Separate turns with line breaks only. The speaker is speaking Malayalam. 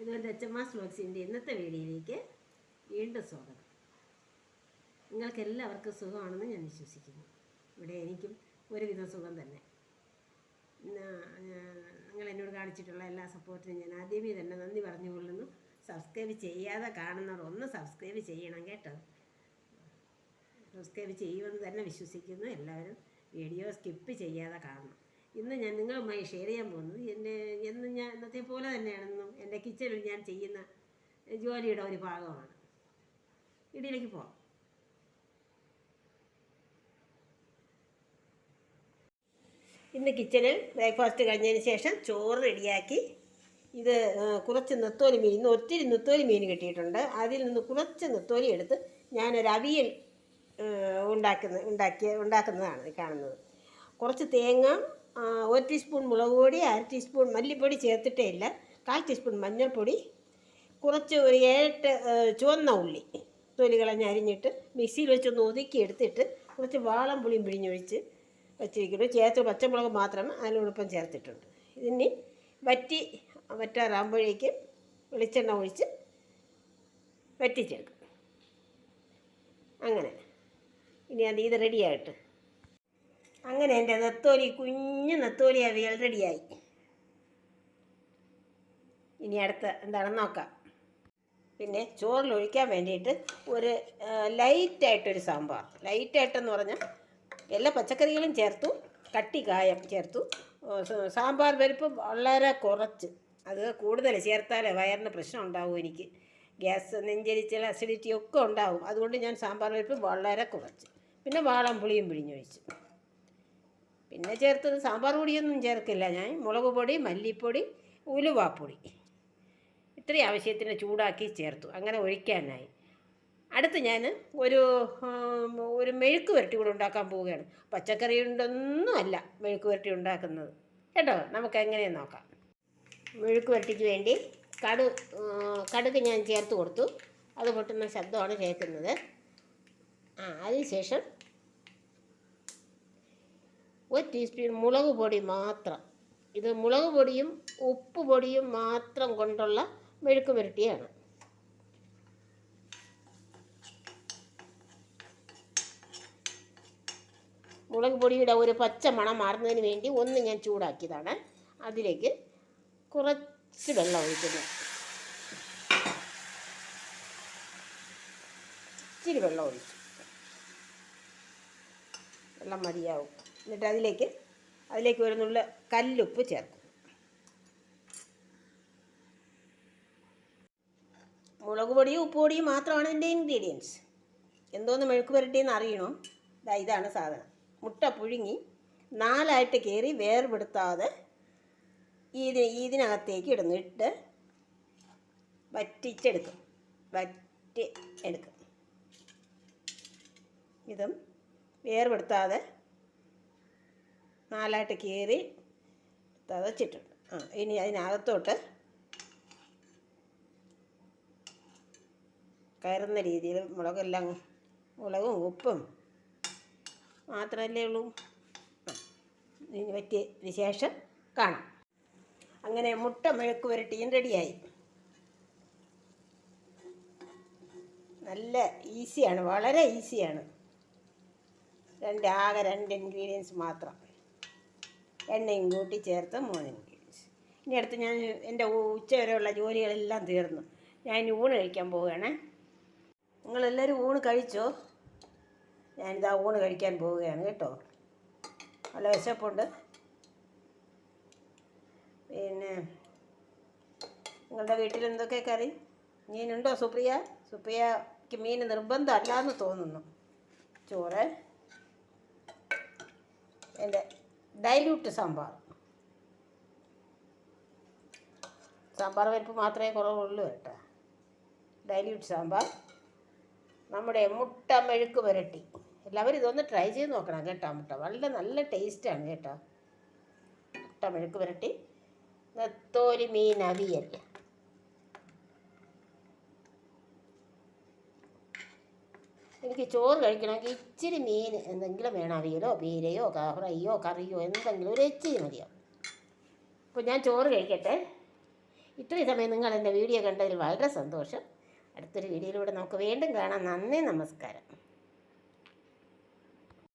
ഇതുപോലെ എച്ചമാസ് ബ്ലോഗ്സിന്റെ ഇന്നത്തെ വീഡിയോയിലേക്ക് വീണ്ടും സ്വാഗതം. നിങ്ങൾക്ക് എല്ലാവർക്കും സുഖമാണെന്ന് ഞാൻ വിശ്വസിക്കുന്നു. ഇവിടെ എനിക്കും ഒരുവിധം സുഖം തന്നെ. നിങ്ങൾ എന്നോട് കാണിച്ചിട്ടുള്ള എല്ലാ സപ്പോർട്ടിനും ഞാൻ ആദ്യമേ തന്നെ നന്ദി പറഞ്ഞുകൊള്ളുന്നു. സബ്സ്ക്രൈബ് ചെയ്യാതെ കാണുന്നവർ ഒന്ന് സബ്സ്ക്രൈബ് ചെയ്യണം കേട്ടോ. സബ്സ്ക്രൈബ് ചെയ്യുമെന്ന് തന്നെ വിശ്വസിക്കുന്നു. എല്ലാവരും വീഡിയോ സ്കിപ്പ് ചെയ്യാതെ കാണണം. ഇന്ന് ഞാൻ നിങ്ങളുമായി ഷെയർ ചെയ്യാൻ പോകുന്നത്. എന്നെ എന്നും ഞാൻ ഇന്നത്തെ പോലെ തന്നെയാണെന്നും എന്റെ കിച്ചണിൽ ഞാൻ ചെയ്യുന്ന ജോലിയുടെ ഒരു ഭാഗമാണ്. വീഡിയോയിലേക്ക് പോകാം ഇന്ന് കിച്ചണിൽ ബ്രേക്ക്ഫാസ്റ്റ് കഴിഞ്ഞതിന് ശേഷം ചോറ് റെഡിയാക്കി. ഇത് കുറച്ച് നെത്തോലി മീൻ ഇന്ന് ഒത്തിരി നെത്തോലി മീൻ കിട്ടിയിട്ടുണ്ട്. അതിൽ നിന്ന് കുറച്ച് നെത്തോലി എടുത്ത് ഞാനൊരു അവിയൽ ഉണ്ടാക്കുന്ന ഉണ്ടാക്കിയ ഉണ്ടാക്കുന്നതാണ് കാണുന്നത്. കുറച്ച് തേങ്ങ ഒരു ടീസ്പൂൺ മുളക് പൊടി അര ടീസ്പൂൺ മല്ലിപ്പൊടി ചേർത്തിട്ടേ ഇല്ല. കാൽ ടീസ്പൂൺ മഞ്ഞൾപ്പൊടി കുറച്ച് ഒരു ഏഴെട്ട് ചുവന്ന ഉള്ളി തൊലി കളഞ്ഞ് അരിഞ്ഞിട്ട് മിക്സിയിൽ വെച്ചൊന്ന് ഒതുക്കി എടുത്തിട്ട് കുറച്ച് വാളം പുളിയും പിഴിഞ്ഞൊഴിച്ച് വെച്ചിരിക്കുന്നു. ചേർത്ത് പച്ചമുളക് മാത്രം അതിനോടൊപ്പം ചേർത്തിട്ടുണ്ട്. ഇതിന് വറ്റി വറ്റാറാകുമ്പോഴേക്ക് വെളിച്ചെണ്ണ ഒഴിച്ച് വറ്റിച്ചേക്കും അങ്ങനെ. ഇനി അത് ഇത് റെഡിയായിട്ട് അങ്ങനെ എന്റെ നെത്തോലി കുഞ്ഞു നെത്തോലി അവിയൽ റെഡിയായി. ഇനി അടുത്ത എന്താണെന്ന് നോക്കാം. പിന്നെ ചോറിൽ ഒഴിക്കാൻ വേണ്ടിയിട്ട് ഒരു ലൈറ്റായിട്ടൊരു സാമ്പാർ. ലൈറ്റായിട്ടെന്ന് പറഞ്ഞാൽ എല്ലാ പച്ചക്കറികളും ചേർത്തു കട്ടി കായം ചേർത്തു. സാമ്പാർ പരിപ്പ് വളരെ കുറച്ച്. അത് കൂടുതൽ ചേർത്താലേ വയറിന് പ്രശ്നം ഉണ്ടാവും എനിക്ക്. ഗ്യാസ് നെഞ്ചരിച്ചൽ അസിഡിറ്റി ഒക്കെ ഉണ്ടാവും. അതുകൊണ്ട് ഞാൻ സാമ്പാർ പരിപ്പ് വളരെ കുറച്ച്. പിന്നെ വാളം പുളിയും പിഴിഞ്ഞൊഴിച്ചു. പിന്നെ ചേർത്തത് സാമ്പാർ പൊടിയൊന്നും ചേർക്കില്ല. ഞാൻ മുളക് പൊടി മല്ലിപ്പൊടി ഉലുവാപ്പൊടി. ഇത്രയും ആവശ്യത്തിന് ചൂടാക്കി ചേർത്തു. അങ്ങനെ ഒഴിക്കാനായി. അടുത്ത് ഞാൻ ഒരു ഒരു മെഴുക്ക് വരട്ടി കൂടെ ഉണ്ടാക്കാൻ പോവുകയാണ്. പച്ചക്കറി ഉണ്ടൊന്നും അല്ല മെഴുക്ക് വരട്ടി ഉണ്ടാക്കുന്നത്. കേട്ടോ? നമുക്ക് എങ്ങനെ നോക്കാം. മെഴുക്ക് വരട്ടിക്ക് വേണ്ടി കടു കടുക് ഞാൻ ചേർത്ത് കൊടുത്തു. അത് പൊട്ടുന്ന ശബ്ദമാണ് കേൾക്കുന്നത്. ആ അതിനുശേഷം ഒരു ടീസ്പൂൺ മുളക് പൊടി മാത്രം. ഇത് മുളക് പൊടിയും ഉപ്പ് പൊടിയും മാത്രം കൊണ്ടുള്ള മെഴുക്ക് പുരട്ടിയാണ്. മുളക് പൊടിയുടെ ഒരു പച്ച മണം മാറുന്നതിന് വേണ്ടി ഒന്ന് ഞാൻ ചൂടാക്കിയതാണ്. അതിലേക്ക് കുറച്ച് വെള്ളം ഒഴിക്കുന്നു. ഇച്ചിരി വെള്ളം ഒഴിച്ചു. വെള്ളം മതിയാവും. എന്നിട്ട് അതിലേക്ക് അതിലേക്ക് ഒരു കല്ലുപ്പ് ചേർക്കും. മുളക് പൊടിയും ഉപ്പ് പൊടിയും മാത്രമാണ് ഇതിന്റെ ഇൻഗ്രീഡിയൻസ് എന്തോന്ന് മെഴുക്ക് പുരട്ടിയെന്ന് അറിയണോ? ഇതാ ഇതാണ് സാധനം. മുട്ട പുഴുങ്ങി നാലായിട്ട് കയറി വേർപെടുത്താതെ ഇത് ഇതിനകത്തേക്ക് ഇടുന്നു. ഇട്ട് വറ്റിച്ചെടുക്കും. വറ്റി എടുക്കും. ഇതും വേർപെടുത്താതെ നാലായിട്ട് കീറി തതച്ചിട്ടുണ്ട് ആ ഇനി അതിനകത്തോട്ട് കയറുന്ന രീതിയിൽ മുളകെല്ലാം മുളകും ഉപ്പും മാത്രമല്ലേ ഉള്ളൂ. ഇനി പറ്റിയതിന് ശേഷം കാണാം. അങ്ങനെ മുട്ട മെഴുക്ക് പുരട്ടിയും റെഡിയായി. നല്ല ഈസിയാണ് വളരെ ഈസിയാണ്. രണ്ട് ആകെ രണ്ട് ഇൻഗ്രീഡിയൻസ് മാത്രം. എണ്ണയും കൂട്ടി ചേർത്ത് മൂന്ന് ഇൻഗ്രീഡിയൻസ് ഇനി അടുത്ത് ഞാൻ എന്റെ ഉച്ച വരെയുള്ള ജോലികളെല്ലാം തീർന്നു. ഞാൻ ഇനി ഊണ് കഴിക്കാൻ പോവുകയാണ്. നിങ്ങളെല്ലാവരും ഊണ് കഴിച്ചോ? ഞാനിതാ ഊണ് കഴിക്കാൻ പോവുകയാണ് കേട്ടോ. നല്ല വിശപ്പുണ്ട്. പിന്നെ നിങ്ങളുടെ വീട്ടിൽ എന്തൊക്കെ കറി? മീനുണ്ടോ സുപ്രിയ? സുപ്രിയക്ക് മീൻ നിർബന്ധമല്ല എന്ന് തോന്നുന്നു. ചോറ്. എന്റെ ഡൈല്യൂട്ട് സാമ്പാർ. സാമ്പാർ പരിപ്പ് മാത്രമേ കുറവുള്ളൂ കേട്ടോ. ഡൈല്യൂട്ട് സാമ്പാർ. നമ്മുടെ മുട്ട മെഴുക്ക് പുരട്ടി. എല്ലാവരും ഇതൊന്ന് ട്രൈ ചെയ്ത് നോക്കണം കേട്ടോ മുട്ട. വളരെ നല്ല ടേസ്റ്റാണ് കേട്ടോ. മുട്ട മെഴുക്ക് പുരട്ടി. നെത്തോലി മീൻ അവിയൽ എനിക്ക് ചോറ് കഴിക്കണമെങ്കിൽ ഇച്ചിരി മീൻ എന്തെങ്കിലും വേണം. അവിയലോ പീരയോ ഫ്രൈയോ കറിയോ എന്തെങ്കിലും ഒരു ഇച്ചിരി മതിയാവും അപ്പോൾ ഞാൻ ചോറ് കഴിക്കട്ടെ. ഇത്രയും സമയം നിങ്ങൾ എന്റെ വീഡിയോ കണ്ടതിൽ വളരെ സന്തോഷം. അടുത്തൊരു വീഡിയോയിലൂടെ നമുക്ക് വീണ്ടും കാണാം. നന്ദി നമസ്കാരം.